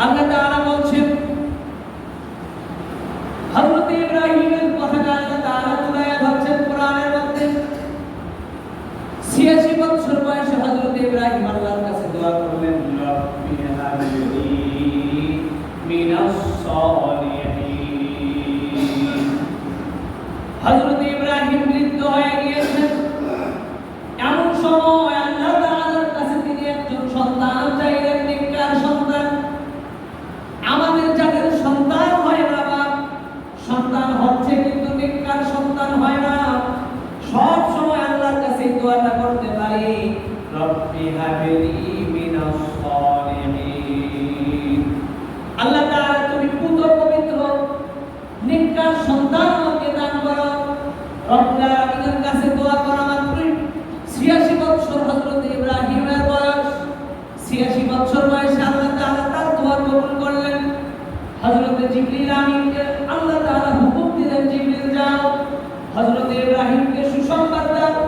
అల్లదాల হচ্ছে কিন্তু নিকার সন্তান হয় না। সব সময় আল্লাহর কাছে দোয়াটা করতে পারি। রব্বি হাবিলি মিনাস সালিহিন। আল্লাহ তাআলা, তুমি পুত্র পবিত্র নিকার সন্তান আমাকে দান করো। রব্বা আমাদের কাছে দোয়া করা মাত্র 86 বছর হযরত ইব্রাহিমের বয়স। 86 বছর বয়সে আল্লাহ তাআলা তার দোয়া কবুল করলেন। হযরত জিবরিল আমিনকে আল্লাহ তাআলা হজরত ইব্রাহিমকে সুসংবাদ দাও।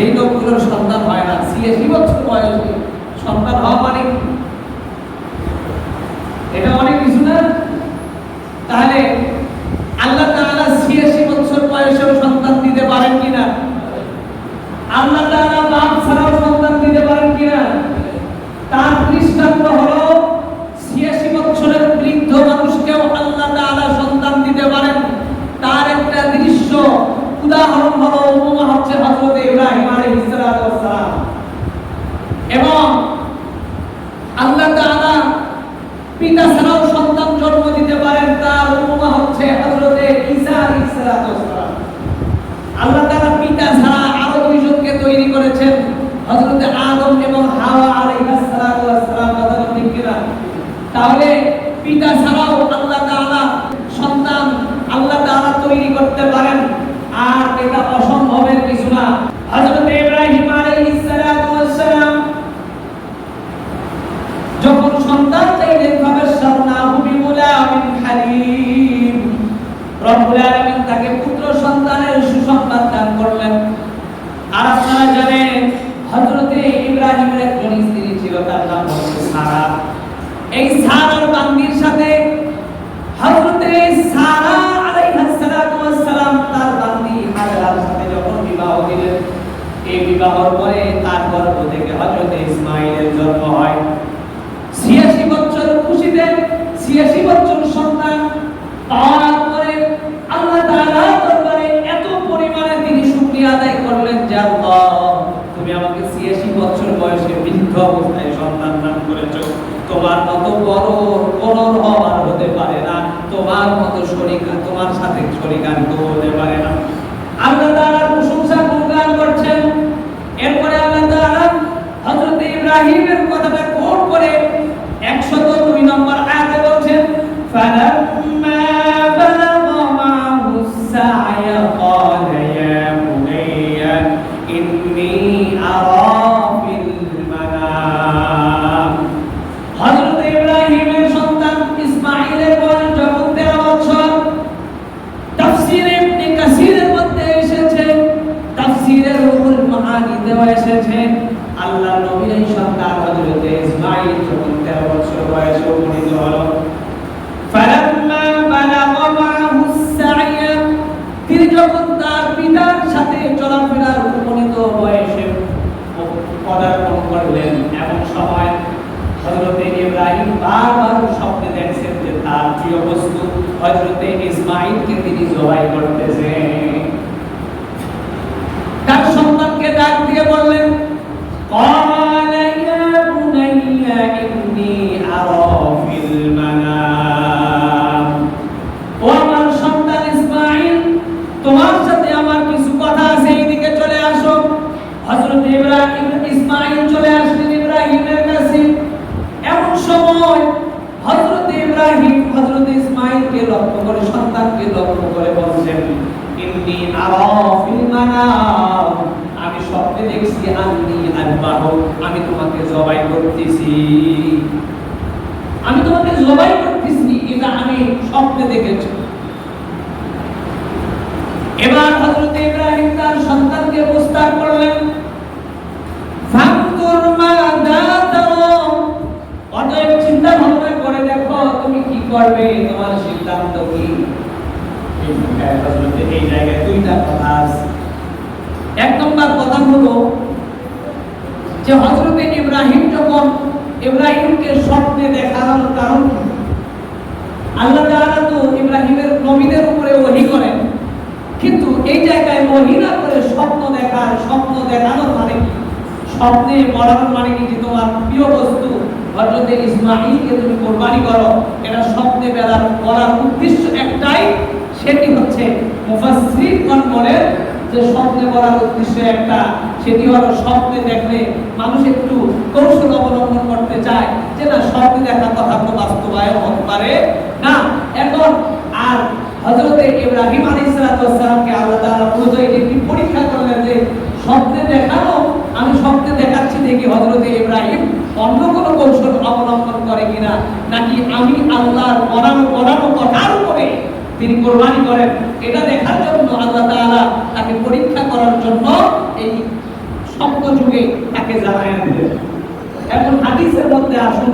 যেই লোকগুলোর সন্তান হয় না। ছিয়াশি বছর বয়সে সন্তান হওয়া মানে এটা অনেক কিছু না? তাহলে পিতা সন্তান জন্ম দিতে পারেন, তার উপমা হচ্ছে হজরতে ঈসা ইসরাতাম আল্লাহ তাআলা পিতা ছাড়া আরও দুইজনকে তৈরি করেছেন হজরতে আদম এবং হাওয়া আলাইহিস সালাতু ওয়াস তাহলে পিতা ছাড়াও আল্লাহ তাআলা সন্তান আল্লাহ তাআলা তৈরি করতে পারেন, আর এটা অসম্ভবের কিছু না। হযরত ইব্রাহিম আলাইহিস সালাম, যখন সন্তান চাইলেন أراك বারবার স্বপ্নে দেখছেন যে তার প্রিয় বস্তু হজরতে ইসমাইলকে তিনি জবাই করতেছেন। তার সন্তানকে ডাক দিয়ে বললেন, কম ইসমাইলকে লক্ষ্য করে, সন্তানকে লক্ষ্য করে বলছেন, ইন্নি আরা ফিল মানাম আমি স্বপ্নে দেখছি, আন্নি আনবাহ আমি তোমাকে জবাই করতেছি। আমি তোমাকে জবাই করতেছি, এটা আমি স্বপ্নে দেখেছি। এবার হযরত ইব্রাহিম তার সন্তানকে প্রস্তাব করলেন দেখো, তুমি কি করবে? তোমার সিদ্ধান্ত কি? হযরত এই জায়গায় দুইটা কথা আছে। এক নম্বর কথা হলো যে হযরত ইব্রাহিম যখন ইব্রাহিমকে স্বপ্নে দেখানোর কারণ আল্লাহ তাআলা তো ইব্রাহিমের নবীদের উপরে ওহী করেন। কিন্তু এই জায়গায় ওহী করে স্বপ্ন দেখার, স্বপ্ন দেখানোর মানে কি? স্বপ্নে বলানোর মানে কি যে তোমার প্রিয় বস্তু হযরত ইসমাঈলকে তুমি কোরবানি করো, এটা স্বপ্নে বেলার বলার উদ্দেশ্য একটাই, সেটি হচ্ছে মুফাসসিরগণ বলেন যে স্বপ্নে বলার উদ্দেশ্য একটা, সেটি হলো স্বপ্নে দেখলে মানুষ একটু কৌশল অবলম্বন করতে চায়, যে না, স্বপ্নে দেখা কথা তো বাস্তবায়ন হতে পারে না। এখন, আর হযরতে ইব্রাহিম আলাইহিস সালামকে আল্লাহ তাআলা মূলত এটি পরীক্ষা করলেন যে স্বপ্নে দেখানো, আমি স্বপ্নে দেখাচ্ছি দেখি হযরতে ইব্রাহিম অন্য কোনো কৌশল অবলম্বন করে কিনা, নাকি আমি আল্লাহর বলানো বলানো কথার উপরে তিনি কোরবানি করেন, এটা দেখার জন্য আল্লাহ তাআলা তাকে পরীক্ষা করার জন্য এই স্বপ্ন যুগে তাকে জানায় দিলেন এখন হাদিসের মধ্যে আসুন।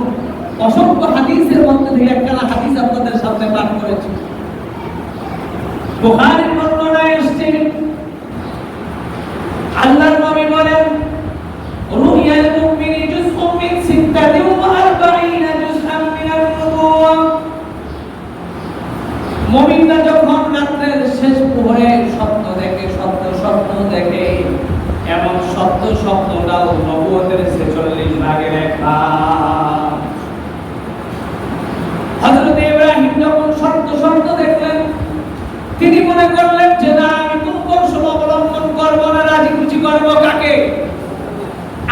অসংখ্য হাদিসের মধ্যে থেকে একটা হাদিস আপনাদের সামনে পাঠ করেছি। বুখারীর বর্ণনায় এসেছে আল্লাহর নবী বলেন রুহিয়াল মুমিনি জুজউম মিন সিত্তাতি ওয়া আরবাঈনা জুজআন মিনান নুবুওয়া মুমিনরা যখন রাত্রের শেষ প্রহরে স্বপ্ন দেখে সত্য স্বপ্ন দেখে এমন সত্য স্বপ্নটাও নবুয়তের নবতের ভাগে লেখা হযরত ইব্রাহিম যখন সত্য স্বপ্ন দেখলেন তিনি মনে করলেন যে না আমি কোন কৌশল অবলম্বন করব না রাজি খুশি করব কাকে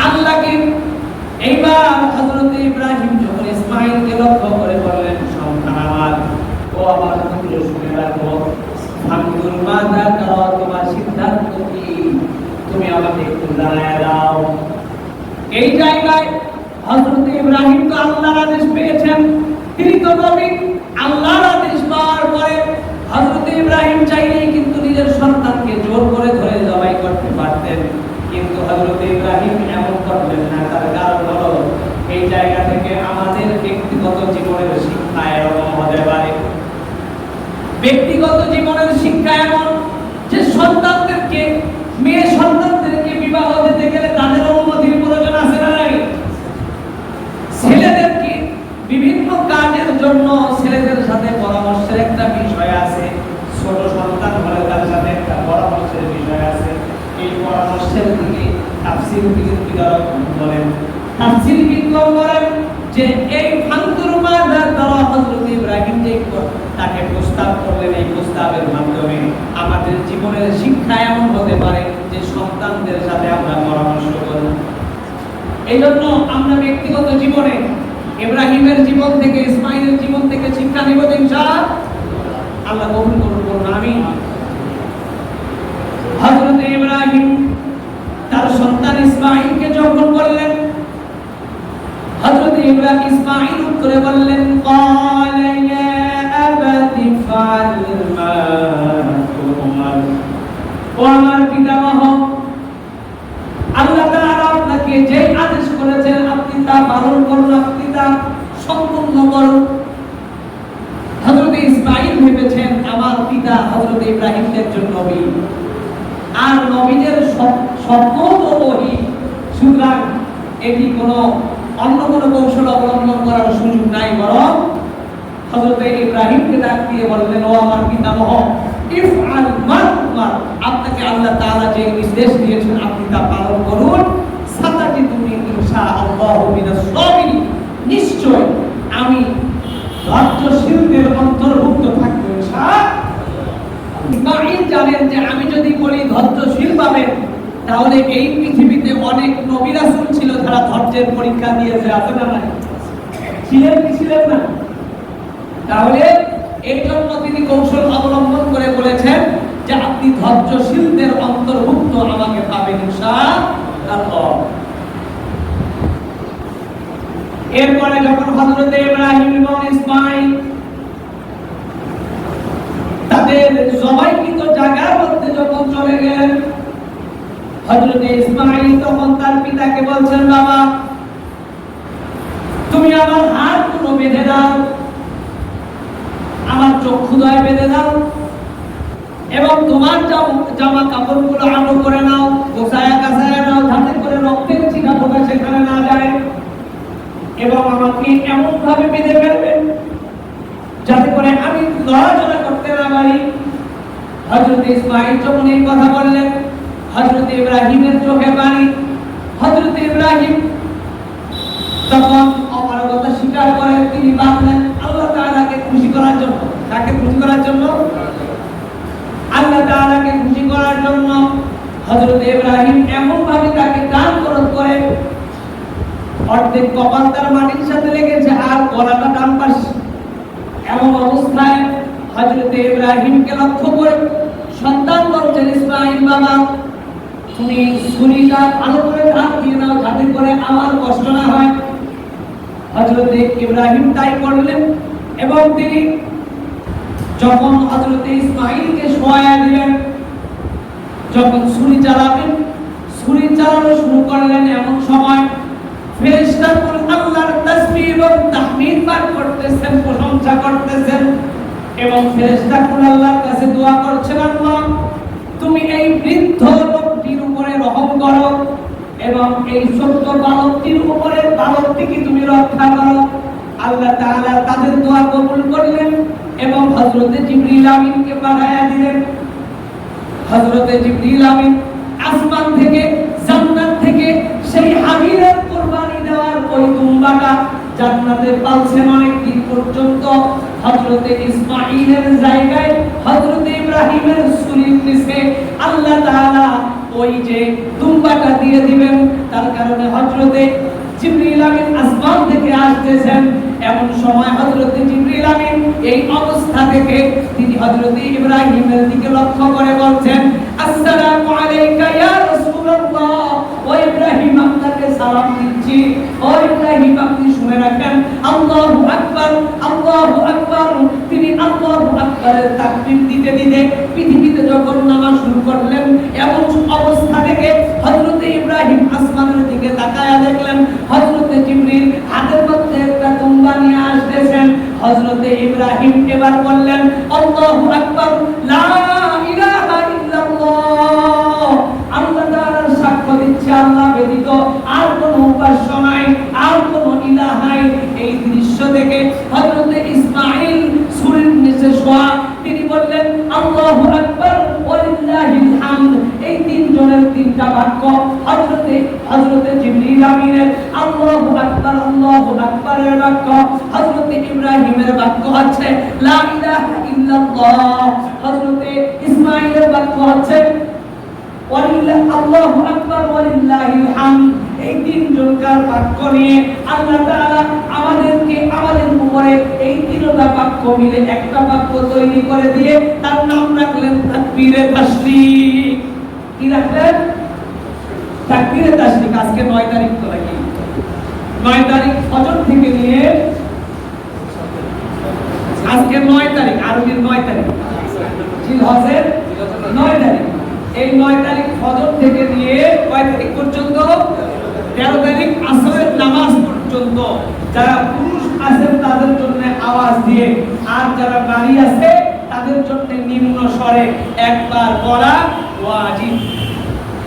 আল্লাহকে এইবার হযরত ইব্রাহিম যখন ইসমাঈলকে লক্ষ্য করে বললেন সন্তান আমার ও আমার পুত্র শুনে রাখো ফাকুর মাদা করো তোমার সিদ্ধান্ত কি তুমি আমাকে একটু জানায় দাও এই জায়গায় হযরত ইব্রাহিম তো আল্লাহর আদেশ পেয়েছেন তিনি তো নবী আল্লাহর আদেশ পাওয়ার পরে হযরত ইব্রাহিম চাইলেই কিন্তু নিজের সন্তানকে জোর করে ধরে জবাই করতে পারতেন কিন্তু হযরত ইব্রাহিম না। তার এই জায়গা থেকে আমাদের ব্যক্তিগত জীবনের শিক্ষা এরকম হতে পারে ব্যক্তিগত জীবনের শিক্ষা এমন যে সন্তানদেরকে মেয়ে সন্তানদেরকে বিবাহ দিতে গেলে তাদের অনুমতির প্রয়োজন আছে না নাই ছেলেদেরকে বিভিন্ন কাজের জন্য ছেলেদের সাথে পরামর্শের একটা বিষয় আছে ছোট সন্তান হলে তার সাথে একটা পরামর্শের বিষয় আছে এই পরামর্শের দিকে তাফসীর তাফসীর যে এই ফান্তুর হযরত ইব্রাহিম যে তাকে প্রস্তাব করলেন, এই প্রস্তাবের মাধ্যমে আমাদের জীবনের শিক্ষা এমন হতে পারে যে সন্তানদের সাথে আমরা পরামর্শ করব এই জন্য আমরা ব্যক্তিগত জীবনে ইব্রাহিমের জীবন থেকে, ইসমাইলের জীবন থেকে শিক্ষা নিব ইনশাআল্লাহ আল্লাহ কবুল করুন আমি হযরত ইব্রাহিম তার সন্তান ইসমাইলকে যখন বললেন হযরত ইব্রাহিম ইসমাইল উত্তরে বললেন قال يا أبت افعل ما تؤمر ও আমার পিতামহ আল্লাহ তাআলা আপনাকে যে আদেশ করেছেন আপনি তা পালন করুন আপনি তা সম্পূর্ণ করুন হযরত ইসমাঈল ভেবেছেন আমার পিতা হযরত ইব্রাহিম একজন নবী আর নবীদের স্বপ্ন ওহী সুতরাং এটি কোনো অন্য কোনো কৌশল অবলম্বন করার সুযোগ নাই, বরং হযরত ইব্রাহিমকে ডাক দিয়ে বললেন, ও আমার পিতামহ আপনাকে আল্লাহ তাআলা যে নির্দেশ দিয়েছেন, আপনি তা পালন করুন। সাতাটি তুমি ইনশাআল্লাহ মিনাস সাবিরিন। নিশ্চয় আমি ধৈর্যশীলদের অন্তর্ভুক্ত থাকব জানেন যে আমি যদি বলি ধৈর্যশীল পাবেন তাহলে এই পৃথিবীতে অনেক নবী রাসূল ছিল, যারা ধৈর্যের পরীক্ষা দিয়েছে, আছে না নাই? ছিলেন কি ছিলেন না? তাহলে এই জন্য তিনি কৌশল অবলম্বন করে বলেছেন যে আপনি ধৈর্যশীলদের অন্তর্ভুক্ত আমাকে পাবেন এরপরে যখন হযরত ইব্রাহিম এবং ইসমাঈল তাদের জবাইকৃত জায়গার মধ্যে যখন চলে গেলেন হযরত ইসমাঈল তখন তার পিতাকে বলছেন, বাবা, তুমি আমার হাত দুটো বেঁধে দাও, আমার চক্ষুদয় বেঁধে দাও এবং তোমার জাম- কাপড়গুলো আলো করে নাও গোসায়া কাসায়া নাও, যাতে করে রক্তের চিহ্ন ফোটা সেখানে না যায় এবং আমাকে এমন ভাবে বেঁধে ফেলবে যাতে করে আমি লড়াচড়া করতে না পারি। হযরত ইসমাঈল যখন এই কথা বললেন হযরত ইব্রাহিমের চোখে পানি। হযরত ইব্রাহিম তখন অপারগতা স্বীকার করে, তিনি বাঁধলেন আল্লাহ তাআলাকে খুশি করার জন্য। তাকে খুশি করার জন্য? আল্লাহ তাআলাকে খুশি করার জন্য হযরত ইব্রাহিম এমন ভাবে তাকে দান করত করে, অর্ধেক কপাল তার মাটির সাথে লেগেছে, আর গলাটা ডান পাশ। এমন অবস্থায় হযরত ইব্রাহিমকে লক্ষ্য করে সন্তান বলছেন, ইসমাঈল বাবা তুমি ছুরিটা ভালো করে ধার দিয়ে নাও যাতে করে আমার কষ্ট না হয়। হযরত ইব্রাহিম তাই করলেন এবং তিনি যখন হযরত ইসমাঈলকে শোয়া দিলেন, যখন ছুরি চালাবেন ছুরি চালানো শুরু করলেন এমন সময় ফেরেশতাগণ আল্লাহর তাসবিহ এবং তাহমিদ পাঠ করতেছেন, প্রশংসা করতেছেন এবং ফেরেশতাগণ আল্লাহর কাছে দোয়া করছেন, আল্লাহ, তুমি এই বৃদ্ধ করো এবং এই ছোট্ট বালকটির উপরে বালকটিকে তুমি রক্ষা করো। আল্লাহ তাআলা তাদের দোয়া কবুল করলেন এবং হযরতে জিবরিল আমিনকে পাঠায়া দিলেন। হযরতে জিবরিল আমিন আসমান থেকে, জান্নাত থেকে সেই হাবিলের কুরবানি দেওয়ার ওই দুম্বাটা জান্নাতে পালছেন অনেক দিন পর্যন্ত। হযরতে ইসমাঈলের জায়গায় হযরতে ইব্রাহিমের সুরির নিচে আল্লাহ তাআলা ওই যে দুম্বাটা দিয়ে দিবেন, তার কারণে হজরতে জিবরিল আমিন আসমান থেকে আসতেছেন। এমন সময় হজরতে জিবরিল আমিন এই অবস্থা থেকে তিনি হজরতে ইব্রাহিমের দিকে লক্ষ্য করে বলছেন, আসসালামু আলাইকা ইয়া রাসূলুল্লাহ। সালাম দিচ্ছি। ও ইব্রাহিম আপনি শুনে রাখেন। আল্লাহু আকবার আল্লাহু আকবার। তিনি আল্লাহু আকবারের তাকবীর দিতে দিতে পৃথিবীতে যখন নামাজ শুরু করলেন, এমন অবস্থা থেকে হযরতে ইব্রাহিম আসমানের দিকে তাকায়া দেখলেন। হযরতে জিবরিল হাতের মধ্যে একটা তুম্বা নিয়ে আসতেছেন। হযরতে ইব্রাহিম এবার বললেন, আল্লাহু আকবার, লা ইলাহা ইল্লাল্লাহ আল্লাহ তাআলার সাক্ষ্য দিচ্ছে আল্লাহ ব্যতীত আর কোনো উপাস্য নাই আর কোনো ইলাহ নাই এই দৃশ্য দেখে হযরতে ইসমাঈল সুরের নিচে শোয়া তিনি বললেন আল্লাহু আকবার ওয়ালিল্লাহিল হামদ এই তিনজনের তিনটা বাক্য হযরতে হযরতে জিবরিল আমিনের আল্লাহু আকবার আল্লাহু আকবারের বাক্য হযরতে ইব্রাহিমের বাক্য হচ্ছে, লা ইলাহা ইল্লাল্লাহ। হযরতে ইসমাঈলের বাক্য হচ্ছে আল্লাহু আকবার ওয়ালিল্লাহিল হামদ। এই তিনজনকার বাক্য নিয়ে আল্লাহ তাআলা আমাদেরকে আমাদের উপরে এই তিনটা বাক্য মিলে একটা বাক্য তৈরি করে দিয়ে তার নাম রাখলেন তাকবীরে তাসলিক কি রাখলেন? তাকবীরে তাসলিক আজকে 9 তারিখ তো নাকি? 9 তারিখ ফজর থেকে নিয়ে আজকে 9 তারিখ, আরবির 9 তারিখ। জিলহজের 9 তারিখ। এই 9 তারিখ ফজর থেকে নিয়ে কয় তারিখ পর্যন্ত? 13 তারিখ আসরের নামাজ পর্যন্ত। যারা পুরুষ আছেন, তাদের জন্য আওয়াজ দিয়ে। আর যারা নারী আছে, তাদের জন্য নিম্ন স্বরে একবার বলা ওয়াজিব।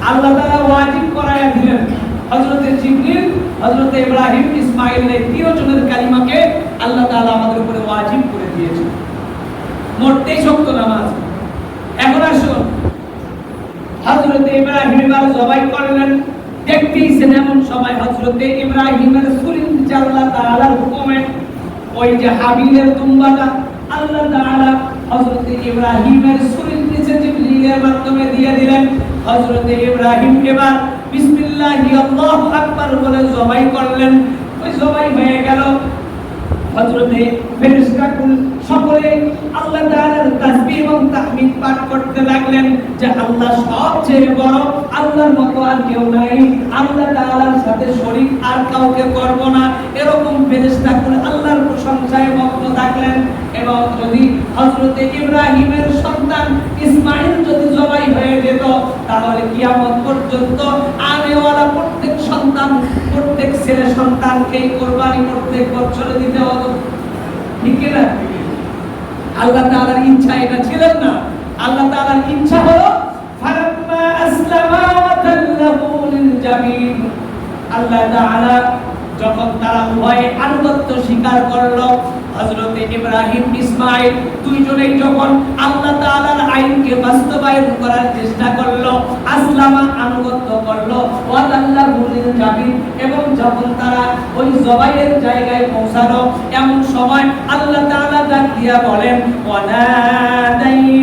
আল্লাহ তাআলা ওয়াজিব করায়া দিলেন। হযরতে জিবরিল, হযরতে ইব্রাহিম, ইসমাঈল এই তিনজনের কালিমাকে আল্লাহ তাআলা আমাদের উপরে ওয়াজিব করে দিয়েছেন। মোট 23 ওয়াক্ত নামাজ। এখন আসুন। হযরতে ইব্রাহিম এবার জবাই করলেন দেখতেইছেন এমন সময় হযরতে ইব্রাহিমের সুরিন আল্লাহ তাআলার হুকুমে ওই যে হাবিলের তুম্বাটা আল্লাহ তাআলা হযরতে ইব্রাহিমের সুরিন নিচে জিবরিলের মাধ্যমে দিয়ে দিলেন। হযরতে ইব্রাহিম এবার বিসমিল্লাহি আল্লাহু আকবার বলে জবাই করলেন। ওই জবাই হয়ে গেল। হযরতে ফেরেশতাকুল সকলে আল্লাহ তাআলার তাসবিহ এবং তাহমিদ পাঠ করতে লাগলেন যে আল্লাহ সবচেয়ে বড়, আল্লাহর মতো আর কেউ নাই, আল্লাহ তাআলার সাথে শরীক আর কাউকে করব না। এরকম ফেরেশতাকুল আল্লাহর প্রশংসায় মগ্ন থাকলেন এবং যদি হযরতে ইব্রাহিমের সন্তান ইসমাইল যদি জবাই হয়ে যেত, তাহলে কিয়ামত পর্যন্ত আনেওয়ালা প্রত্যেক সন্তান প্রত্যেক ছেলে সন্তানকে কোরবানি প্রত্যেক বছরে দিতে হবে। ঠিক না? আল্লাহ তাআলার ইচ্ছা এটা ছিল না। আল্লাহ তাআলার ইচ্ছা হলো, ফালাম্মা আসলামা ওয়া তাল্লাহু লিল জামিন আল্লাহ তাআলা যখন তারা উভয়ে আনুগত্য স্বীকার করল হযরতে ইব্রাহিম দুইজনেই যখন আল্লাহ তাআলার আইনকে বাস্তবায়ন করার চেষ্টা করল, আসলামা আনুগত্য করল এবং যখন তারা ওই জবাইয়ের জায়গায় পৌঁছালো, এমন সময় আল্লাহ তাআলা দিয়া বলেন ওয়া নাদাইনাহু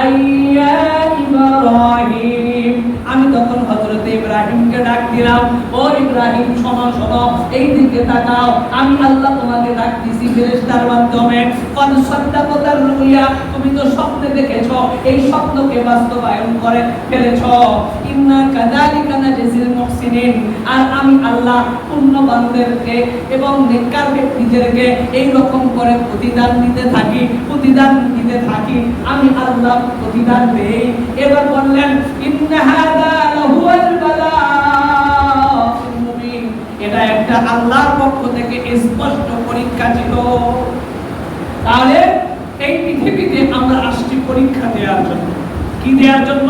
আইয়া ইব্রাহিম। আমি তখন হযরতে ইব্রাহিমকে ডাক দিলাম ও ইব্রাহিম, শোনো শোনো, এই দিকে তাকাও। আমি আল্লাহ তোমাকে ডাকতেছি, ফেরেশতার মাধ্যমে। কদ সাদ্দাকাতার রুইয়া তুমি তো স্বপ্নে দেখেছ, এই স্বপ্নকে বাস্তবায়ন করে ফেলেছো। ইন্না কাযালিকা নাজিল মুহসিনিন। আর আমি আল্লাহ পুণ্যবানদেরকে এবং নেককার ব্যক্তিদেরকে এই রকম করে প্রতিদান দিতে থাকি, প্রতিদান দিতে থাকি। আমি আল্লাহ প্রতিদান দেই। এবার বললেন, ইন্না হাদা এটা আল্লাহর পক্ষ থেকে স্পষ্ট পরীক্ষা ছিল। তাহলে এই পৃথিবীতে আমরা আসছি পরীক্ষা দেওয়ার জন্য। কি দেওয়ার জন্য?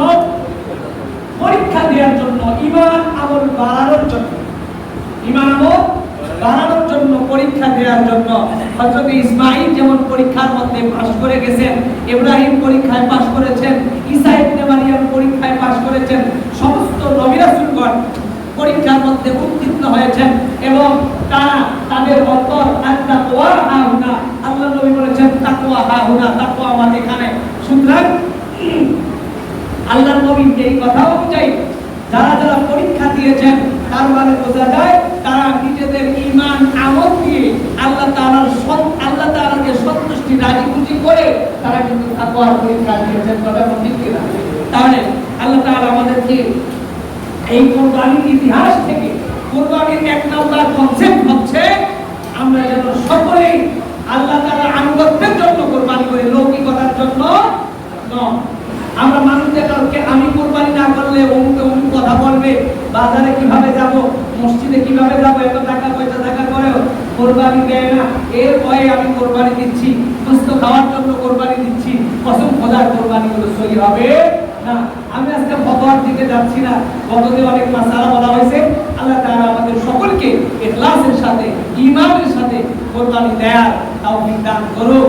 পরীক্ষা দেওয়ার জন্য, ইমান আমল বাড়ানোর জন্য। ইমান আমল বাড়ানোর জন্য, পরীক্ষা দেওয়ার জন্য। হযরত ইসমাঈল যেমন পরীক্ষার মধ্যে পাশ করে গেছেন, ইব্রাহিম পরীক্ষায় পাশ করেছেন, ঈসা ইবনে মারিয়াম পরীক্ষায় পাশ করেছেন, সমস্ত নবী রাসূলগণ পরীক্ষার মধ্যে উত্তীর্ণ হয়েছেন এবং তারা তাদের অন্তর আর তাকওয়া হাহুনা। আল্লাহ নবী বলেছেন তাকওয়া হাহুনা তাকওয়া আমার এখানে সুতরাং আল্লাহ নবীর এই কথা অনুযায়ী যারা যারা পরীক্ষা দিয়েছেন, তার মানে বোঝা যায় তারা নিজেদের ঈমান আমল দিয়ে আল্লাহ তাআলার সৎ আল্লাহ তাআলাকে সন্তুষ্টি রাজি খুশি করে তারা কিন্তু তাকওয়ার পরীক্ষা দিয়েছেন এখন ঠিক কিনা? তাহলে আল্লাহ তাআলা আমাদেরকে এই কোরবানির ইতিহাস থেকে কোরবানির এক নাম্বার কনসেপ্ট হচ্ছে আমরা যেন সকলেই আল্লাহ তাআলার আনুগত্যের জন্য কোরবানি করি, লৌকিকতার জন্য নয়। আমরা মানুষদেরকে আমি কোরবানি না করলে অমুক অমুক কথা বলবে, বাজারে কীভাবে যাব, মসজিদে কীভাবে যাব, এত টাকা পয়সা থাকা পরেও কোরবানি দেয় না। এর ভয়ে আমি কোরবানি দিচ্ছি সুস্থ খাওয়ার জন্য কোরবানি দিচ্ছি, কসম খোদার কোরবানি গুলো সহি হবে না। আজকে ফতোয়ার দিকে যাচ্ছি না। গতদিন অনেক মাসালা বলা হয়েছে। আল্লাহ তারা আমাদের সকলকে ইখলাসের সাথে, ঈমানের সাথে কোরবানি দেয়ার তাও দান করুক।